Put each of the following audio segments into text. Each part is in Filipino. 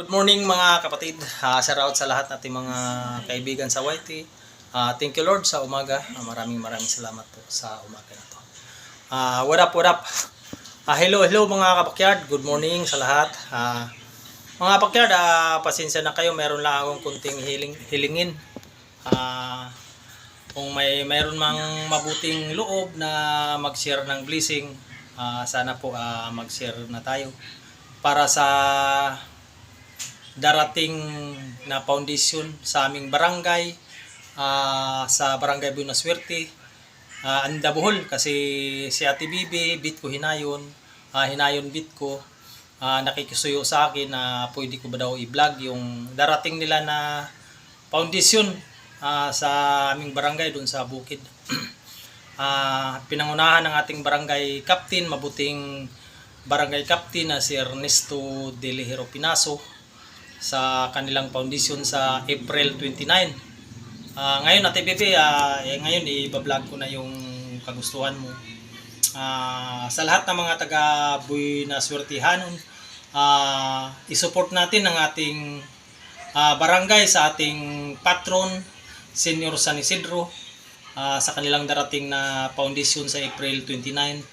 Good morning mga kapatid. Uh, shout out sa lahat nating mga kaibigan sa YT. Ah, thank you Lord sa umaga. Ah, maraming maraming salamat po sa umaga na to. Ah, what up, what up? Ah, hello, hello mga kapakyard. Good morning sa lahat. Ah, mga kapakyard, ah, pasensya na kayo. Meron lang akong kunting hiling, hilingin. Ah, kung may mayroon mang mabuting loob na mag-share ng blessing, ah, sana po ah, mag-share na tayo para sa darating na foundation sa aming barangay ah, sa barangay Buenasuerte uh, Andabuhol kasi si Ate Bibi bit ko hinayon. Ah, hinayon bit ko. Ah, nakikisuyo sa akin na pwede ko ba daw i-vlog yung darating nila na foundation ah, sa aming barangay doon sa bukid. Ah, pinangunahan ng ating barangay captain mabuting barangay captain na si Ernesto De Lejero Pinaso sa kanilang foundation sa April 29. Ah, ngayon Ate Bebe, ah, eh, ngayon i-vlog ko na yung kagustuhan mo. Ah, sa lahat ng mga taga Buy na Swertihanon, ah, i-support natin ang ating ah, barangay sa ating patron, Senior San Isidro, ah, sa kanilang darating na foundation sa April 29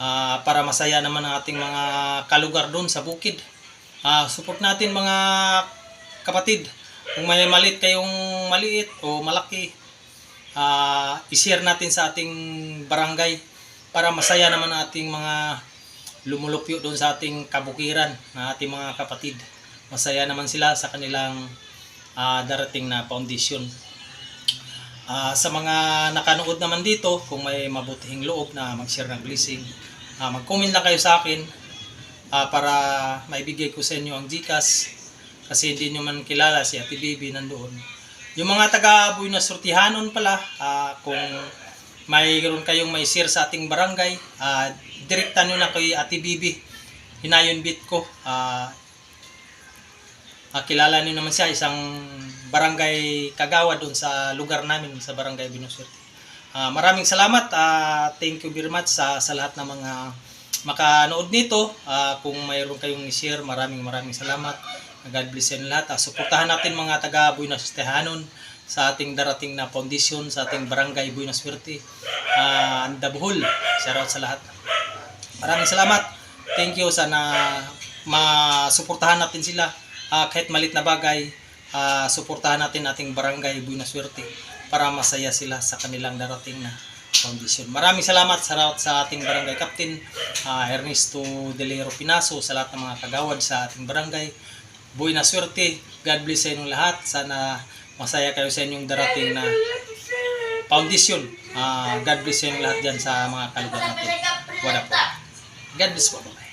ah, para masaya naman ang ating mga kalugar doon sa bukid. Ah, support natin mga kapatid. Kung may maliit kayong maliit o malaki, ah, i-share natin sa ating barangay para masaya naman ating mga lumulupyo doon sa ating kabukiran na ating mga kapatid. Masaya naman sila sa kanilang ah, darating na foundation. Ah, sa mga nakanood naman dito, kung may mabutihing loob na mag-share ng blessing, ah, mag-comment lang kayo sa akin ah, para maibigay ko sa inyo ang Gcash kasi hindi nyo man kilala si Ate Bibi nandoon. Yung mga taga na Sortihanon pala, ah, kung mayroon kayong may share sa ating barangay, ah, direkta nyo na kay Ate Bibi. Hinayon bit ko. Ah, ah, kilala nyo naman siya, isang barangay kagawa doon sa lugar namin, sa barangay Binoswerte. Ah, maraming salamat. ah, thank you very much sa, sa lahat ng mga makanood nito. Ah, kung mayroon kayong i-share, maraming maraming salamat. God bless yan lahat. Ah, suportahan natin mga taga Buenos Tehanon sa ating darating na foundation sa ating barangay Buenos Suerte. Ah, Andabuhol. Shout out sa lahat. Maraming salamat. Thank you. Sana masuportahan natin sila. Ah, kahit malit na bagay, ah, suportahan natin ating barangay Buenos Suerte para masaya sila sa kanilang darating na foundation. Maraming salamat sa sa ating barangay captain, ah, Ernesto Delero Pinaso, sa lahat ng mga kagawad sa ating barangay. Buhay na swerte. God bless sa inyong lahat. Sana masaya kayo sa inyong darating na foundation. Ah, God bless sa inyong lahat dyan sa mga kalugar natin. Wala po. God bless po. Bye.